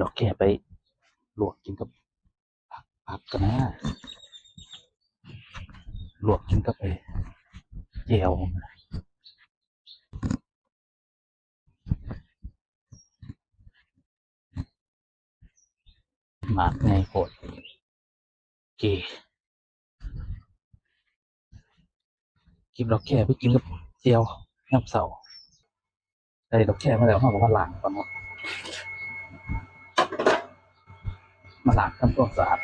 ดอกแค่ไปลวกกินกับผักผักกันนะลวกกินกับไปเจียวหมากไงโคตรเกกินดอกแค่ไปกินกับเจียวน้ำเสาได้ดอกแค่มาแล้วเขาบอกว่าหล้างก่อนนาะ มาล้างทำความสะอาด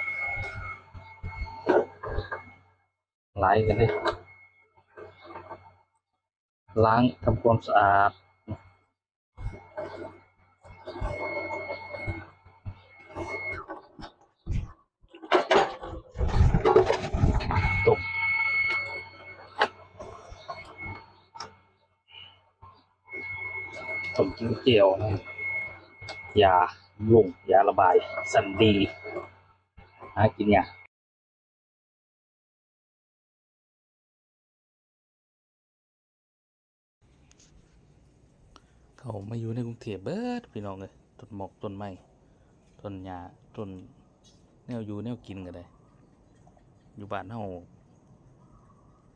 ไล่กันเลยล้างทำความสะอาดตกผมกินเจียว ยา ลุงยาระบาย สันดีหากินเนี่ยเขามาอยู่ในกรุงเทพเบิดพี่น้องเลยต้นหมอกต้นไม้ต้นหญ้าต้นแนวอยู่แนวกินกันเลยอยู่บ้านเฮา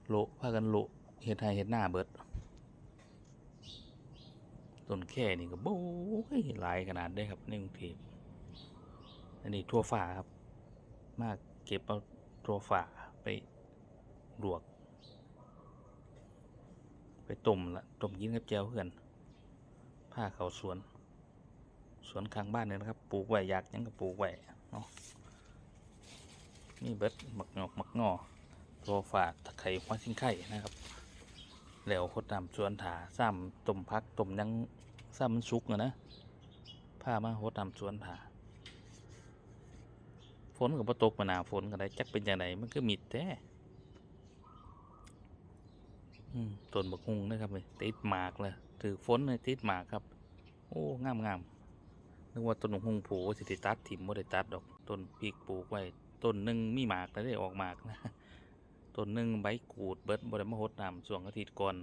โลพากันโลเฮ็ดไร่เฮ็ดหน้าเบิด ต้นแค่นี่ก็โบ้ยหลายขนาดได้ครับในกรุงเทพอันนี้ทั่วฟ้าครับ มากเก็บเอาตัวฝาไปลวก ไปต้มละต้มกินกับแจ่วเพื่อนผ้าเขาสวน สวนข้างบ้านเนี่ยนะครับ ปลูกไว้อยากยังก็ปลูกไว้เนาะนี่เบิดหมักงอกหมักงอตัวฝาตะไคร้หัวชิ้นไข่นะครับ แล้วคดนำสวนถาซ้ำต้มพักต้มยังซ้ำมันสุกอะนะผ้ามาหดนำสวนถาฝนกับตกมาหนาฝนก็ได้จักเป็นอย่างไรมันก็มิดแท้ต้นบักฮุงนะครับเลยติดหมากเลยถือฝนเลยติดหมากครับ โอ้งามงามนึกว่าต้นบักฮุงผูสิได้ตัดถิ่มบ่ได้ตัดดอกต้นพริกปลูกไว้ต้นหนึ่งมีหมากแล้วได้ออกหมากนะ ต้นหนึ่งใบกูดเบิดบริมาหดน้ำส่วงอาทิตย์ก่อน